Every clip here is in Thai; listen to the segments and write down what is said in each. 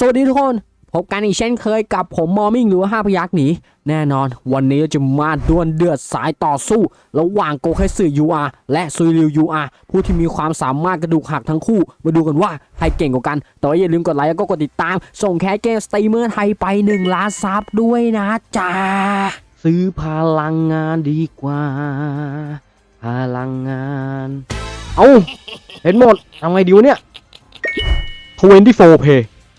สวัสดีทุกคน พบกันอีกเช่นเคยกับผมมอมิงหรือว่าห้าพยักหนีแน่นอน วันนี้จะมาดวลเดือดสายต่อสู้ ระหว่างโกเคสึยูอาและซุยริวยูอาผู้ที่มีความสามารถกระดูกหักทั้งคู่ มาดูกันว่าใครเก่งกว่ากัน แต่ว่าอย่าลืมกดไลค์แล้วก็กดติดตาม ส่งแคสเกมสตรีมเมอร์ไทยไป1ล้านซับด้วยนะจ๊ะซื้อพลังงานดีกว่า พลังงาน เอาเห็นหมดทำไงดีวะเนี่ย24 Pay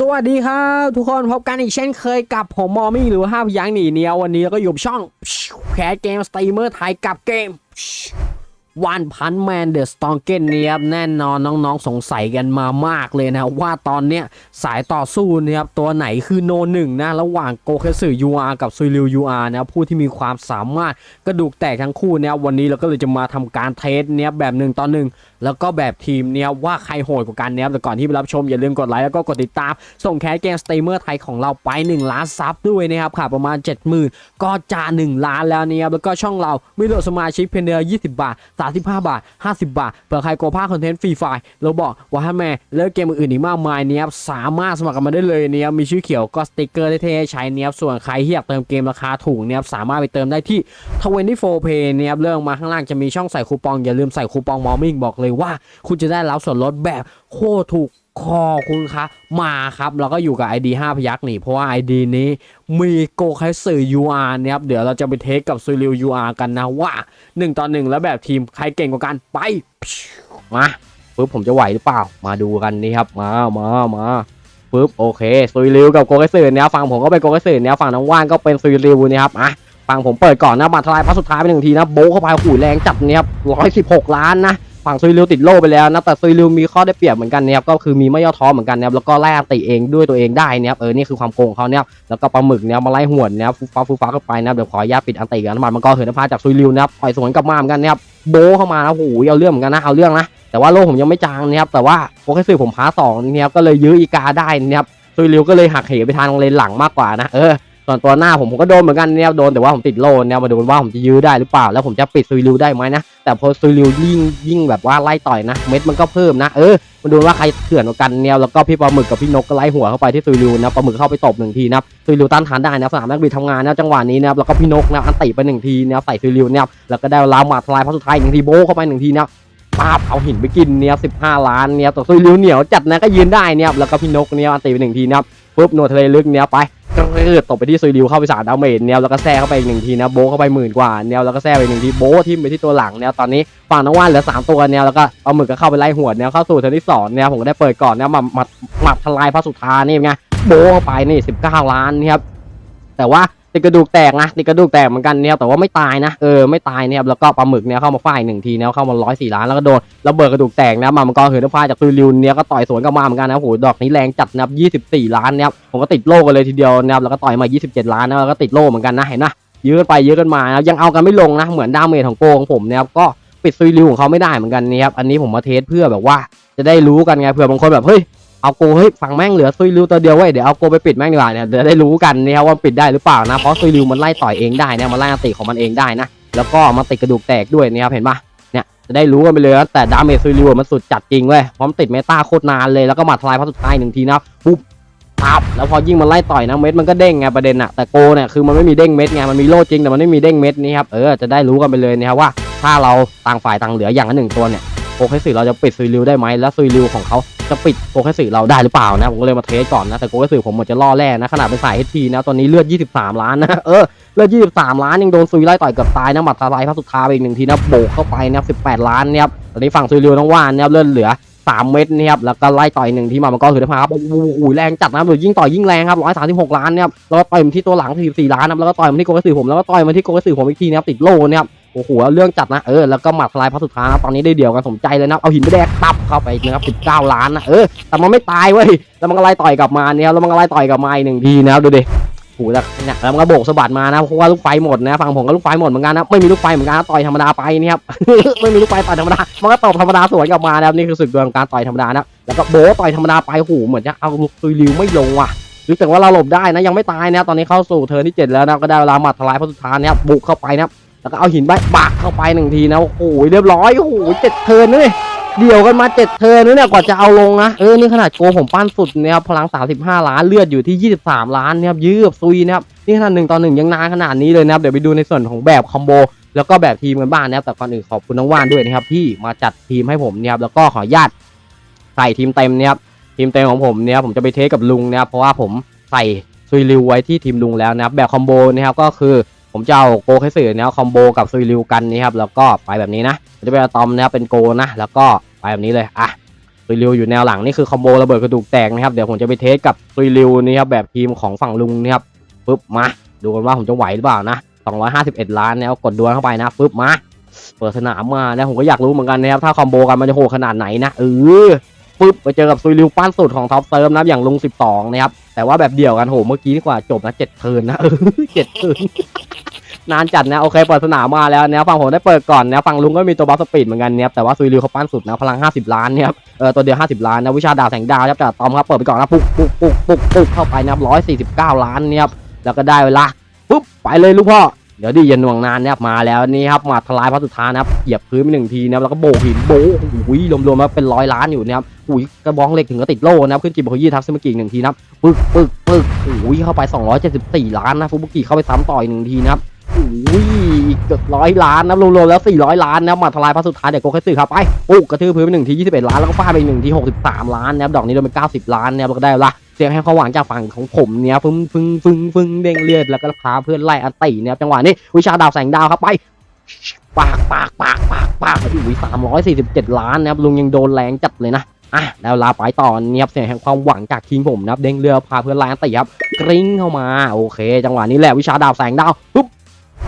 สวัสดีครับทุกคนพบกันอีกเช่นเคยกับผมมอมี่หรือห้าพยักหนีเนียววันนี้เราก็อยู่กับช่องแคสเกมสตรีมเมอร์ไทยกับเกมวันพันแมนเดอะสตองเกนเนี่ยครับแน่นอนน้องๆสงสัยกันมามากเลยนะว่าตอนเนี้ยสายต่อสู้เนี่ยครับตัวไหนคือโนหนึ่งนะระหว่างโกเคสึยูอากับซุยริวยูอานะผู้ที่มีความสามารถกระดูกแตกทั้งคู่เนี่ยวันนี้เราก็เลยจะมาทำการเทสเนี่ยแบบหนึ่งต่อหนึ่งแล้วก็แบบทีมเนี่ยว่าใครโหดกว่ากันเนี่ยแต่ก่อนที่ไปรับชมอย่าลืมกดไลค์แล้วก็กดติดตาม ส่งแคสเกมสตรีมเมอร์ไทยของเราไป 1 ล้านซับด้วยนะครับค่ะประมาณ 70,000 ก็จะ1ล้านแล้วเนี่ยครับแล้วก็ช่องเรามีโหลดสมาชิกเพียงเดือน20 บาท 35 บาท 50 บาทเผื่อใครโกภาคคอนเทนต์ฟรีไฟล์เราบอกว่าถ้แม่เลิกเกมอื่นอีกมากมายเนี่ยครับสามารถสมัครกันมาได้เลยเนี่ยมีชื่อเขียวก็สติกเกอร์เท่ๆใช้เนี่ยครับส่วนใครที่อยากเติมเกมราคาถูกเนี่ยครับสามารถไปเติมได้ที่24 Pay เนี่ยครับเรื่องมาข้างล่างจะมีช่องใส่คูปองอย่าลืมใส่คูปองมอมิ่งบอกเลยว่าคุณจะได้รับส่วนลดแบบโคตรถูกคอคุณคะมาครับเราก็อยู่กับ ID 5พยักนี่ เพราะว่า ID นี้มีโกไคสึ UR เนี่ยครับเดี๋ยวเราจะไปเทสกับซุยริว UR กันนะว่า 1 ต่อ 1 แล้วแบบทีมใครเก่งกว่ากันไปมาปึ๊บผมจะไหวหรือเปล่ามาดูกันนี่ครับมามามาปึ๊บโอเคซุยริวกับโกไคสึเนี่ยฝั่งผมก็เป็นโกไคสึเนี่ยฝั่งน้องว่านก็เป็นซุยริวนี่ครับอะฝั่งผมเปิดก่อนนะบัตรทลายพัสสุดท้ายไปหนึ่งทีนะโบเข้าไปขู่แรงจัดเนี่ยร้อยสิบหกล้านนะ ฝั่งซุยริวติดโล่ไปแล้วนะแต่ซุยริวมีข้อได้เปรียบเหมือนกันนี่ยครับก็คือมีไม่ย่อท้อเหมือนกันนะครับแล้วก็ไล่อติเองด้วยตัวเองได้นี่ครับเออนี่คือความโกงเขาเนี่ยครับแล้วก็ปลาหมึกเนี่ยมาไล่หวนเนี่ยครับฟุฟ้าฟุฟ้าเข้าไปนะเดี๋ยวขออนุญาตปิดอันติกันน้ำมันมันก็เหินพาจากซุยริวนะครับปล่อยสวนกลับมาเหมือนกันนี่ยครับโบเข้ามานะโอ้โหเอาเรื่องเหมือนกันนะเอาเรื่องนะแต่ว่าโล่ผมยังไม่จางนะครับแต่ว่าโอเคสื่อผมพาสองเนี่ยครับก็เลยยื้ออีกาได้นะครับซุยริวก็เลยหักเหไปทางเลนหลังมากกว่านะเออ ส่วนตัวหน้าผมผมก็โดนเหมือนกันเนี่ยโดนแต่ว่าผมติดโลนเนี่ยมาดูว่าผมจะยื้อได้หรือเปล่า แล้วผมจะปิดซุยริวได้ไหมนะ แต่พอซุยริวยิ่งยิ่งแบบว่าไล่ต่อยนะ เม็ดมันก็เพิ่มนะเออมาดูว่าใครเถื่อนกันเนี่ยแล้วก็พี่ปลาหมึกกับพี่นกก็ไล่หัวเข้าไปที่ซุยริวนะปลาหมึกเข้าไปตบหนึ่งทีนะซุยริวต้านทานได้นะสนามนักบินทำงานนะจังหวะนี้นะแล้วก็พี่นกนะอันติไปหนึ่งทีนะใส่ซุยริวเนี่ยแล้วก็ได้ลามัดทลายพระสุดท้ายหนึ่งทีโบเข้าไปหนึ่งทีนะป้าบเอาหินไปกินเนี่ยสิบห้าล้านเนี่ยต่ซุยริวเหนียวจัดนะก็ยืนได้เนี่ยแล้วก็พี่นกเนี่ยอันติไปหนึ่งทีนะปุ๊บหนวดทะเลลึกเนี่ยไป ก็ตบไปที่ซุยริวเข้าไปสามดาเมจแนวแล้วก็แซ่เข้าไปอีกหนึ่งทีนะโบเข้าไปหมื่นกว่าแนวแล้วก็แซ่ไปหนึ่งทีโบทิมไปที่ตัวหลังแนวตอนนี้ฝั่งน้องว่านเหลือสามตัวแนวแล้วก็เอาหมึกก็เข้าไปไล่หัวแนวเข้าสู่เทอร์นที่สองแนวผมก็ได้เปิดก่อนแนวมาหมัดหมัดทลายพระสุธานี่ไงโบเข้าไปนี่สิบเก้าล้านนี่ครับแต่ว่า ติดกระดูกแตกนะติดกระดูกแตกเหมือนกันเนี่ยแต่ว่าไม่ตายนะเออไม่ตายเนี่ยแล้วก็ปลาหมึกเนี่ยเข้ามาฝ่ายหนึ่งทีเนี่ยเข้ามาร้อยสี่ล้านแล้วก็โดนระเบิดกระดูกแตกนะมามังกรเหินฟ้าจากซุยริวเนี่ยก็ต่อยสวนกลับมาเหมือนกันนะโอ้โหดอกนี้แรงจัดนะครับยี่สิบสี่ล้านเนี่ยผมก็ติดโล่กันเลยทีเดียวนะแล้วก็ต่อยมายี่สิบเจ็ดล้านนะแล้วก็ติดโล่เหมือนกันนะเห็นนะยื้อกันไปยื้อกันมานะยังเอากันไม่ลงนะเหมือนดาเมจของโกของผมเนี่ยครับก็ปิดซุยริวของเขาไม่ได้เหมือนกันเนี่ยครับอันนี้ผมมาเทสเพื่อแบบว่าจะได้รู้กันไงเผื่อบางคนแบบเฮ้ย เอาโกเฮ้ยฝั่งแม่งเหลือซุยริวตัวเดียวเว้ยเดี๋ยวเอาโกไปปิดแม่งดีกว่าเนี่ยเดี๋ยวได้รู้กันนะครับว่าปิดได้หรือเปล่านะเพราะซุยริวมันไล่ต่อยเองได้นะมันไล่อันติของมันเองได้นะแล้วก็มันติดกระดูกแตกด้วยนะครับเห็นปะเนี่ยจะได้รู้กันไปเลยนะแต่ดาเมจซุยริวมันสุดจัดจริงเว้ยพราะมันติดเมตาโคตรนานเลยแล้วก็มาทลายพระสุดท้ายหนึ่งทีนะปุ๊บปับแล้วพอยิ่งมันไล่ต่อยนะเม็ดมันก็เด้งไงประเด็นอะแต่โกเนี่ยคือมันไม่มีเด้งเม็ดไงมันมีโล่จริงแต่มันไม่มีเด้งเม็ดนี่ครับเออจะได้รู้กันไปเลยนะครับว่าถ้าเราต่างฝ่ายต่างเหลืออย่างละหนึ่งตัวเนี่ยโอเคสิเราจะปิดซุยริวได้ไหมแล้วซุยริวของเขา จะปิดโกแคสึเราได้หรือเปล่านะผมก็เลยมาเทสก่อนนะแต่โกแคสึผมหมดจะล่อแร่นะขนาดเป็นสายเอทีนะตอนนี้เลือด 23 ล้านนะเออเลือด 23 ล้านยังโดนซุยไล่ต่อยเกับตายนะหมัดทลายพระสุดท้ายไปอีกหนึ่งทีนะโบกเข้าไปนะ18 ล้านเนี่ยครับตอนนี้ฝั่งซุยริวต้องว่านเนี่ยครับเลือดเหลือ3เม็ดเนี่ยครับแล้วก็ไล่ต่อยหนึ่งทีมามันก็ถือได้พาครับโอ้โหแรงจัดนะหรือยิ่งต่อยยิ่งแรงครับ136ล้านเนี่ยครับแล้วก็ต่อยมาที่ตัวหลัง44ล้านนะแล้วก็ต่อยมาที่โกแคสึผมแล้วก็ต่อยมาที่โกแคสึผมอีกทีนะครับติดโล่เนี่ยครับ โอ้โหเรื่องจัดนะเออแล้วก็หมัดทลายพระสุธานะตอนนี้ได้เดี่ยวกันสมใจเลยนะเอาหินไปแดกตับเข้าไปนะครับ19ล้านนะเออแต่มันไม่ตายเว้ยแล้วมันก็ไล่ต่อยกลับมาเนี่ยแล้วมันก็ไล่ต่อยกลับมาอีกหนึ่งทีนะครับดูดิโอ้โหแล้วเนี่ยแล้วมันก็โบกสะบัดมานะเพราะว่าลูกไฟหมดนะฝั่งผมก็ลูกไฟหมดเหมือนกันนะไม่มีลูกไฟเหมือนกันนะต่อยธรรมดาไปเนี่ยครับไม่มีลูกไฟต่อยธรรมดามันก็ตบธรรมดาสวนกลับมานะครับนี่คือศึกดวลการต่อยธรรมดานะแล้วก็โบะต่อยธรรมดาไปโอ้โหเหมือนจะเอาลูกซุยริวไม่ลงว่ะรู้แต่ว่าเราหลบได้นะยังไม่ตายนะตอนนี้เข้าสู่เทิร์นที่เจ็ดแล้วนะก็ได้เวลาหมัดทลายพระสุธานนะครับบุกเข้าไปนะครับ แล้วก็เอาหินใบปักเข้าไปหนึ่งทีนะโอ้โหเรียบร้อยโอ้โหเจ็ดเทิร์นเลยเดี่ยวกันมาเจ็ดเทิร์นเลยเนี่ยกว่าจะเอาลงนะเออนี่ขนาดโกผมปั้นสุดนะครับพลัง 35 ล้านเลือดอยู่ที่ 23 ล้านนะครับยืบซุยนะครับนี่ขนาดหนึ่งต่อหนึ่งยังนานขนาดนี้เลยนะครับเดี๋ยวไปดูในส่วนของแบบคอมโบแล้วก็แบบทีมกันบ้างนะครับแต่ก่อนอื่นขอบคุณน้องว่านด้วยนะครับที่มาจัดทีมให้ผมนี่ยครับแล้วก็ขออนุญาตใส่ทีมเต็มนี่ครับทีมเต็มของผมเนี่ยผมจะไปเทสกับลุงนะครับเพราะว่าผมใส่ซุยริวไว้ที่ทีมลุงแล้วนะครับแบบคอมโบนะครับก็คือ ผมจะเอาโกเคสึเนี่ยคอมโบกับซุยริวกันนะครับแล้วก็ไปแบบนี้นะจะเป็นอะตอมนะครับเป็นโกนะ แล้วก็ไปแบบนี้เลยอะซุยริวอยู่แนวหลังนี่คือคอมโบระเบิดกระดูกแตกนะครับเดี๋ยวผมจะไปเทสกับซุยริวนี่ครับแบบทีมของฝั่งลุงนะครับปึ๊บมาดูกันว่าผมจะไหวหรือเปล่านะ251 ล้านแล้วกดดวลเข้าไปนะปึ๊บมาเปิดสนามมานะผมก็อยากรู้เหมือนกันนะครับถ้าคอมโบกันมันจะโหดขนาดไหนนะเออปึ๊บไปเจอกับซุยริวปั้นสุดของท็อปเซิร์ฟนะอย่างลุง 12 นะครับ แต่ว่าแบบเดี่ยวกันโหเมื่อกี้ดีกว่าจบนะเจ็ดเทินนะเออเจ็ดเทินนานจัดนะโอเคเปิดสนามมาแล้วนะฝั่งผมได้เปิดก่อนนะฝั่งลุงก็มีตัวบัฟสปีดเหมือนกันเนี่ยแต่ว่าซุยริวเขาปั้นสุดนะพลัง 50 ล้านเนี่ยเออตัวเดียว 50 ล้านนะวิชาดาวแสงดาวครับจากตอมครับเปิดไปก่อนนะปุ๊กปุ๊กปุ๊กปุ๊กปุ๊กเข้าไปนะครับ149 ล้านเนี่ยครับแล้วก็ได้เวลาปุ๊บไปเลยลูกพ่อ เดี๋ยวดิอย่าหน่วงนานนะครับมาแล้วนี่ครับมาทลายพระสุธานะครับเหยียบพื้นไปหนึ่งทีนะครับแล้วก็โบกหินโบะอุ้ยรวมๆแล้วเป็นร้อยล้านอยู่นะครับอุ้ยกระบองเหล็กถึงก็ติดโล่นะครับขึ้นจิบบุกยี่ทับซึมกิหนึ่งทีนะครับปึ๊กปึ๊กปึ๊กอุ้ยเข้าไป 274 ล้านนะฟุบุกิเข้าไปซ้ำต่อยหนึ่งทีนะครับอุ้ยเกือบร้อยล้านนะรวมๆแล้ว 400 ล้านนะครับมาทลายพระสุธาเดี๋ยวโกเคสึครับไปปุ๊กกระทืบพื้นไปหนึ่งที21 ล้านแล้วก็ฟาดไปหนึ่งที 63 ล้านนะครับดอกนี้โดนไป90 ล้านนะครับแล้วก็ได้ละ เสียงให้เขามหวานจากฝั่งของผมเนี่ยฟึ้งฟึ้งฟึ้งฟึ้งเด้งเลือดแล้วก็พาเพื่อนไล่อันตีเนี่ยครับจังหวะนี้วิชาดาวแสงดาวครับไปปากปากปากปากปากอุ้ยสามร้อยสี่สิบเจ็ดล้านนะครับลุงยังโดนแรงจัดเลยนะอะแล้วลาไปต่อเนี่ยครับเสียงแห่งความหวังจากคิงผมนะครับเด้งเรือพาเพื่อนไล่อันตีครับกริ้งเข้ามาโอเค จังหวะนี้แหละวิชาดาวแสงดาวปุ๊บ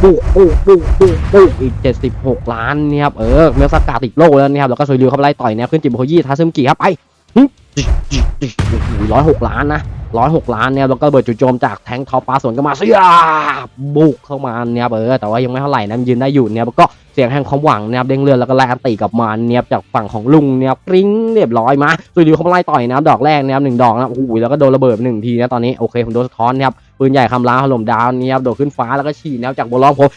ปุ๊บปุ๊บปุ๊บปุ๊บปุ๊บอีกเจ็ดสิบหกล้านเนี่ยครับเออเมลสกาติดโลกแล้วนี่ยครับแล้วก็ซอยเรือเข้าไปไล่ต่อยเนี่ยขึ้นจิบโคยี่ทาซึมกิครับไป ร้อยหกล้านนะร้อยหกล้านเนี่ยแล้วก็เบิดจุดโจมจากแทงทอปปาสวนก็มาเสียบุกเข้ามาเนี่ยเบออแต่ว่ายังไม่เท่าไหร่นะยืนได้อยู่เนี่ยแล้วก็เสียงแห่งความหวังเนี่ยเด้งเลือดแล้วก็ไล่อันตีกลับมาเนี่ยจากฝั่งของลุงเนี่ยกริ้งเรียบร้อยมาสุดดีเขาไล่ต่อยนะดอกแรกเนี่ยหนึ่งดอกนะโอ้โหแล้วก็โดนระเบิดหนึ่งทีนะตอนนี้โอเคผมโดนสะท้อนเนี่ยปืนใหญ่คำรามถล่มดาวเนี่ยโดดขึ้นฟ้าแล้วก็ฉีดแนวจากบอลล้อมผม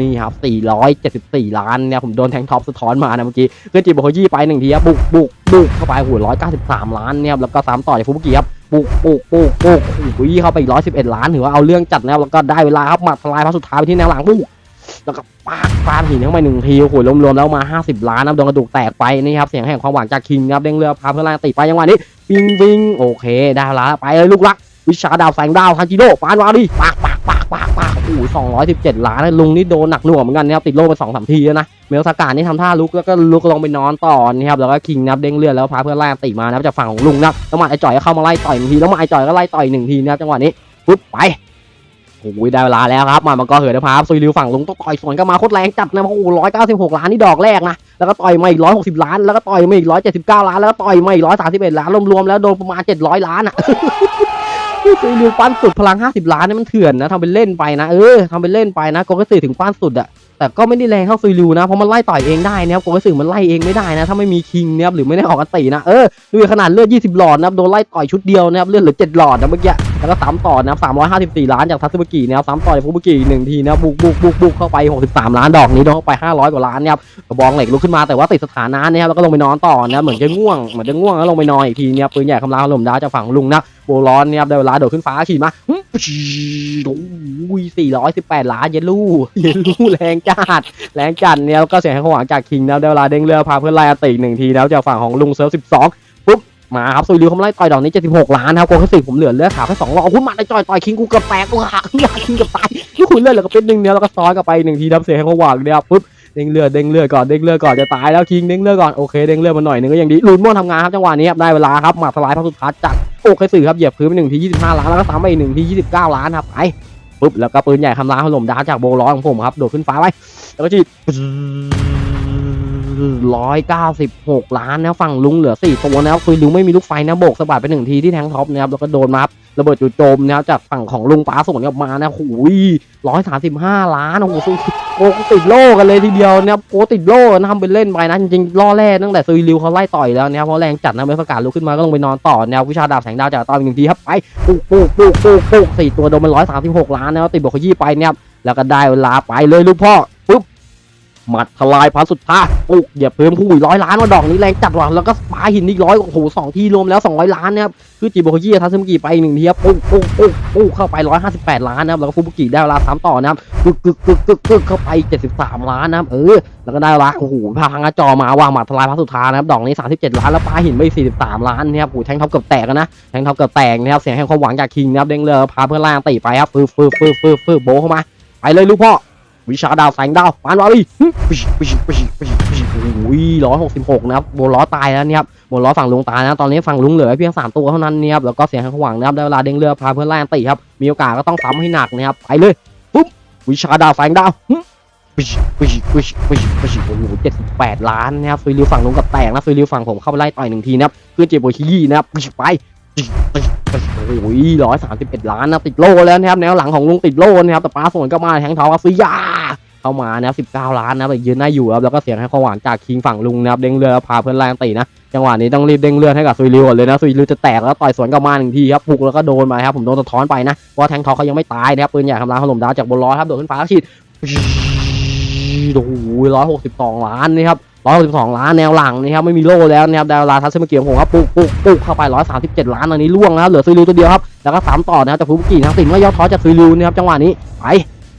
นี่ครับ474 ล้านเนี่ยผมโดนแทงท็อปสะท้อนมานะเมื่อกี้เพื่อนจีบโคยี่ไปหนึ่งทีครับบุกบุกบุกเข้าไปหัวร้อยเก้าสิบสามล้านเนี่ยแล้วก็สามต่อจากฟุบุกิครับบุกบุกบุกบุกโอ้ยเข้าไปอีกร้อยสิบเอ็ดล้านถือว่าเอาเรื่องจัดแล้วแล้วก็ได้เวลาครับมาทลายพระสุดท้ายไปที่แนวหลังบุกแล้วก็ปากฟาดหินเข้าไปหนึ่งทีโอ้โหรวมๆแล้วมาห้าสิบล้านนะโดนกระดูกแตกไปนี่ครับเสียงแห่งความหวังจากคิงครับเด้งเรือพาเพื่อนล่างติดไปยังหวะนี้วิงวิงโอเค ได้เวลาไปเลยลูกรัก วิชาดาวแสงดาวคันจิโร่ปานวาดิปาก อ้โหสองร้อยสิบเจ็ดล้านนะลุงนี่โดนหนักหน่วงเหมือนกันนะครับติดโล่ไปสองสามทีแล้วนะเมลสกานี่ทำท่าลุกแล้วก็ลุกลงไปนอนต่อนะครับแล้วก็คิงนับเด้งเลือดแล้วพาเพื่อนไล่ตีมานะครับจากฝั่งของลุงนะครับแล้วมาไอจ่อยก็เข้ามาไล่ต่อยหนึ่งทีแล้วมาไอจ่อยก็ไล่ต่อยหนึ่งทีนะครับจังหวะนี้ปุ๊บไปโอ้ยได้เวลาแล้วครับมามังกรเหือนะครับซุยริวฝั่งลุงต้องต่อยสวนก็มาโคตรแรงจัดนะโอ้โหร้อยเก้าสิบหกล้านนี่ดอกแรกนะแล้วก็ต่อยมาอีกร้อยหกสิบล้านแล้วก็ต่อยมาอีกร้อยเจ็ดสิบเก้าล้านแล้วก็ต่อยมาอีกร้อยสามสิบเอ็ดล้านรวมๆแล้วโดนประมาณเจ็ดร้อยล้านอะ ซุยริวปั้นสุดพลังห้าสิบล้านนี่มันเถื่อนนะทำเป็นเล่นไปนะ เออทำเป็นเล่นไปนะโกเกสึถึงปั้นสุดอะแต่ก็ไม่ได้แรงเท่าซุยริวนะ เพราะมันไล่ต่อยเองได้นะครับโกเกสึมันไล่เองไม่ได้นะ ถ้าไม่มีคิงนะครับหรือไม่ได้ออกกันตีนะ เออดูขนาดเลือด 20 หลอดนะครับโดนไล่ต่อยชุดเดียวนะครับเลือดเหลือ 7 หลอดนะเมื่อกี้ แล้วก็สามต่อนะครับ 354 ล้านจากทัตสึบุกินะครับสามต่อจากฟุบุกิหนึ่งทีนะครับบุกบุกบุกบุกเข้าไป 63 ล้านดอกนี้โดนเข้าไป 500 กว่าล้านนะครับกระบองเหล็กลุกขึ้นมาแต่ว่าติดสถานะนะครับแล้วก็ลงไปนอนต่อนะครับเหมือนจะง่วงเหมือนจะง่วงแล้วลงไปนอนอีกทีเนี่ยปืนใหญ่คำรามลมดาจากฝั่งลุงนะโบร้อนเนี่ยได้เวลาโดดขึ้นฟ้าขี่มาโอ้ย418 ล้านเยลู่เยลู่แรงจัดแรงจัดเนี่ยแล้วก็เสียงให้ขวางจากคิงแล้วได้เวลาเด้งเรือพาเพื่อนไล่อติหนึ่งทีแล้วจากฝั่งของลุงเซิร์ฟสิบสอง มาครับซุยริวเขาไล่ต่อยดอกนี้เจ็ดสิบหกล้านครับโกคัสึผมเหลือเลือดขาวแค่สองรอบคุณมาไล่ต่อยต่อยคิงกูเกือบแตกกูหักคิงเกือบตายนี่คุณเลือดเหลือก็เป็นหนึ่งเนี่ยแล้วก็ซ้อนกลับไปหนึ่งทีดับเสียงให้เขาหวางเนี่ยปุ๊บเด้งเลือดเด้งเลือดก่อนเด้งเลือดก่อนจะตายแล้วคิงเด้งเลือดก่อนโอเคเด้งเลือดมาหน่อยหนึงก็ยังดีลุนม่วนทำงานครับจังหวะนี้ครับได้เวลาครับหมาทลายพระสุดท้ายจากโอเคสึครับเหยียบพื้นไปหนึ่งทียี่สิบห้าล้านแล้วก็ซ้ำไปอีกหนึ่งทียี่สิบเก้าล้านครับไปปุ๊บแล้วก็ปืนใหญ่คำรามถล่มดาวจากโบร้อของผมครับโดดขึ้นฟ้าไว้แล้วก็จี ร้อยเก้าสิบหกล้านนะฝั่งลุงเหลือสี่ตัวนะครับคือลุงไม่มีลูกไฟนะโบกสะบัดไปหนึ่งทีที่แทงท็อปนะครับแล้วก็โดนมารับระเบิดจู่โจมนะครับจากฝั่งของลุงป้าสวนกลับมานะโอ้ยร้อยสามสิบห้าล้านโอ้โหซโกติดโลกันเลยทีเดียวนะครับโกติดโลนะทำเป็นเล่นไปนะจริงๆล่อแร่ตั้งแต่ซุยริวเขาไล่ต่อยแล้วนะครับเพราะแรงจัดนะเมื่อประกาศลุกขึ้นมาก็ลงไปนอนต่อแนววิชาดาบแสงดาวจากตอนหนึ่งทีครับไปปุ๊กปุ๊กปุ๊กปุ๊กปุ๊กสี่ตัวโดนมันร้อยสามสิบหกล้านนะครับติดบวกขยี้ไปนะครับแล้วก็ได้เวลาไปเลยลูกพ่อ หมัดทลายพันสุดท้าปุ๊กเหยียบเพิ่มผู้ร้อยล้านว่าดอกนี้แรงจัดว่ะแล้วก็ปาหินอีกร้อยโอ้โหสองทีรวมแล้วสองร้อยล้านนะครับคือจีโบโคยี่ทัศมุกิไปหนึ่งทีครับปุ๊กปุ๊กปุ๊กปุ๊กเข้าไปร้อยห้าสิบแปดล้านนะครับแล้วก็ฟูบุกิได้เวลาสามต่อนะครับกึกกึกกึกกึกกึกเข้าไปเจ็ดสิบสามล้านนะครับเออแล้วก็ได้ลาโอ้โหพาพังจอมาว่างหมัดทลายพันสุดท้านะครับดอกนี้สามสิบเจ็ดล้านแล้วปาหินไปสี่สิบสามล้านนะครับโอ้โหแทงท็อปเกือบแตกนะแทงท็อปเกือบแตกนะครับเสียงแห่งความหวังจากคิงนะครับเด้งเรือพาเพื่อนล่างตีไปครับฟืบฟืบฟืบฟืบโบเข้ามาไปเลยลูกพ่อ วิชาดาวแสงดาวปานวาลีปิชิปิชิปิชิปิชิปิชิโอ้ยร้อยหกสิบหกนะครับโบล้อตายแล้วเนี่ยครับโบล้อฝั่งลุงตายนะตอนนี้ฝั่งลุงเหลือเพียงสามตัวเท่านั้นเนี่ยครับแล้วก็เสียงข้างหวังนะครับได้เวลาเด้งเรือพาเพื่อนไล่นตีครับมีโอกาสก็ต้องซ้ำให้หนักนะครับไปเลยปุ๊บวิชาดาวแสงดาวปิชิปิชิปิชิปิชิปิชิโอ้โหเจ็ดสิบแปดล้านนะครับซุยริวฝั่งลุงกับแตกนะซุยริวฝั่งผมเข้าไปไล่ต่อยหนึ่งทีนะครับเพื่อเจโบชิยี่นะครับปิชิไปปิชิ โอ้โหร้อยสามสิบเอ็ดล้านนะติดโล่แล้วนะครับแนวหลังของลุงติดโล่นะครับแต่ป้าส่วนก็มาแทงเท้าอาฟิยาเข้ามานะครับ19ล้านนะแต่ยืนได้อยู่ครับแล้วก็เสียงให้ความหวานจากคิงฝั่งลุงนะครับเด้งเรือพาเพื่อนแรงตีนะจังหวะนี้ต้องรีบเด้งเลือดให้กับซุยริวก่อนเลยนะซุยริวจะแตกแล้วต่อยสวนกลับมาหนึ่งทีครับพุกแล้วก็โดนมาครับผมโดนสะท้อนไปนะเพราะว่าแทงทอเขายังไม่ตายนะครับปืนใหญ่ทำลายถล่มดาวจากบนล้อครับโดดขึ้นฟ้าฉีดโอ้โหร้อยหกสิบสองล้านนี่ครับ ร้อยหกสิบสองล้านแนวหลังนะครับไม่มีโล่แล้วนะครับดาวลาทัศน์เกียงผมครับปุ๊กปุ๊กปุ๊กเข้าไปร้อยสามสิบเจ็ดล้านตอนนี้ล่วงแล้วเหลือซุยริวตัวเดียวครับแล้วก็สามต่อนะครับจากฟูบุกินะครับสินว่ายอดท้อจากซุยริวนะครับจังหวะนี้ไป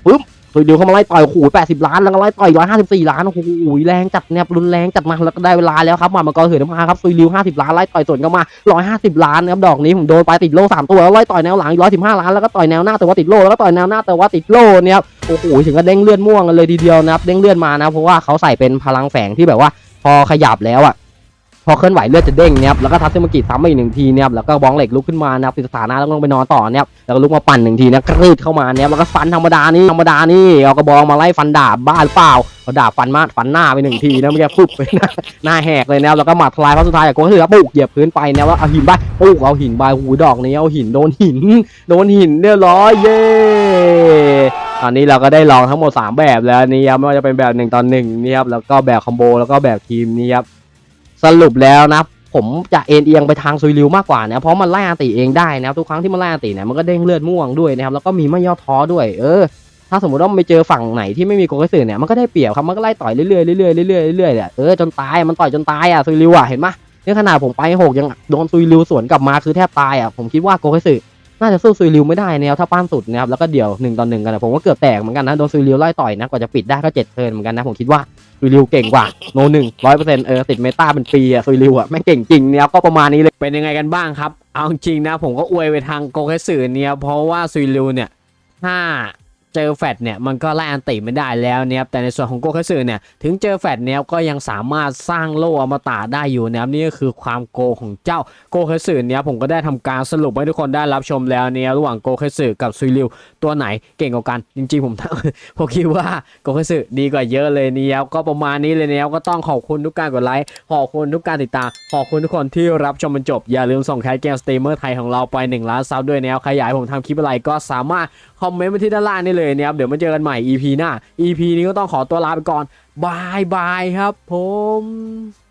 ปึ๊บ ซุยดิวเขามาไล่ต่อยโอ้โหแปดสิบล้านแล้วก็ไล่ต่อยร้อยห้าสิบสี่ล้านโอ้โหแรงจัดเนี่ยรุนแรงจัดมาแล้วก็ได้เวลาแล้วครับหมามังกรเหือน้ำพาครับซุยดิวห้าสิบล้านไล่ต่อยสวนเข้ามาร้อยห้าสิบล้านนะครับดอกนี้ผมโดนไปติดโล่สามตัวแล้วไล่ต่อยแนวหลังอีกร้อยสิบห้าล้านแล้วก็ต่อยแนวหน้าแต่ว่าติดโล่แล้วก็ต่อยแนวหน้าแต่ว่าติดโล่เนี่ยครับโอ้โหถึงกับเด้งเลือดม่วงกันเลยทีเดียวนะครับเด้งเลือดมานะเพราะว่าเขาใส่เป็นพลังแฝงที่แบบว่าพอขยับแล้วอะ พอเคลื่อนไหวเลือดจะเด้งเนี่ยครับแล้วก็ทัศน์สมกิซ้ำไปอีกหนึ่งทีเนี่ยครับแล้วก็บ้องเหล็กลุกขึ้นมานะครับติดสถานะแล้วลงไปนอนต่อเนี่ยครับแล้วก็ลุกมาปั่นหนึ่งทีนะกรีดเข้ามาเนี่ยแล้วก็ฟันธรรมดานี่ธรรมดานี่เอากระบองมาไล่ฟันดาบบ้าหรือเปล่าเอาดาบฟันมาฟันหน้าไปหนึ่งทีนะเมื่อกี้ฟุบไปหน้าหน้าแหกเลยนะแล้วก็หมัดทลายเพราะสุดท้ายกโกงคือปุกเหยียบพื้นไปนะว่าเอาหินไปปุกเอาหินไปหูดอกนี้เอาหินโดนหินโดนหินเรียบร้อยเย้ตอนนี้เราก็ได้ลองทั้งหมดสามแบบแล้วนี่ครับไม่ว่าจะเป็นแบบหนึ่อนหนึ่งนี่ครับแล้วก็แบบคอมโบแล้วก็แบบทีมนี่ครับ สรุปแล้วนะผมจะเอ็นเอียงไปทางซุยริวมากกว่านะเพราะมันไล่อติเองได้นะทุกครั้งที่มันไล่อติเนี่ยมันก็เด้งเลือดม่วงด้วยนะครับแล้วก็มีไม่ย่อท้อด้วยเออ ถ้าสมมติว่ามันไปเจอฝั่งไหนที่ไม่มีโกเกสึเนี่ยมันก็ได้เปรียบครับมันก็ไล่ต่อยเรื่อยๆเรื่อยๆเรื่อยๆเรื่อยๆเนี่ยเออจนตายมันต่อยจนตายอะซุยริวอะเห็นไหมเนี่ขนาดผมไปหกยังโดนซุยริวสวนกลับมาคือแทบตายอะผมคิดว่าโกเกสึ น่าจะสู้ซุยริวไม่ได้แนวถ้าป้านสุดนะครับแล้วก็เดี่ยวหนึ่งต่อหนึ่งกันนะผมก็เกือบแตกเหมือนกันนะโดนซุยริวไล่ต่อยนะกว่าจะปิดได้ก็เจ็ดเทิร์นเหมือนกันนะผมคิดว่าซุยริวเก่งกว่าโนหนึ่งร้อยเปอร์เซ็นต์เออติดเมตาเป็นปีอะซุยริวอะแม่งเก่งจริงเนี่ยก็ประมาณนี้เลยเป็นยังไงกันบ้างครับเอาจริงนะผมก็อวยไปทางโกเคสึเนี่ยเพราะว่าซุยริวเนี่ยถ้า เจอแฟดเนี่ยมันก็ไล่อันติไม่ได้แล้วเนี่ยแต่ในส่วนของโกเคสึเนี่ยถึงเจอแฟดเนี่ยก็ยังสามารถสร้างโล่อมตะได้อยู่นะครับนี่ก็คือความโกของเจ้าโกเคสึเนี่ยผมก็ได้ทำการสรุปให้ทุกคนได้รับชมแล้วเนี่ยระหว่างโกเคสึกับซุยริวตัวไหนเก่งกว่ากันจริงๆผมผมคิดว่าโกเคสึดีกว่าเยอะเลยเนี่ยก็ประมาณนี้เลยเนี่ยก็ต้องขอบคุณทุกการกดไลค์ขอบคุณทุกการติดตาม ขอบคุณทุกคนที่รับชมจนจบ อย่าลืมส่งแคสเกมสตรีมเมอร์ไทยของเราไป 1 ล้านซับด้วยนะครับใครอยากให้ผมทำคลิปอะไรก็สามารถคอมเมนต์มาที่ด้านล่างได้เลยนะครับ เดี๋ยวมาเจอกันใหม่ EP หน้า EP นี้ก็ต้องขอตัวลาไปก่อนบายบายครับผม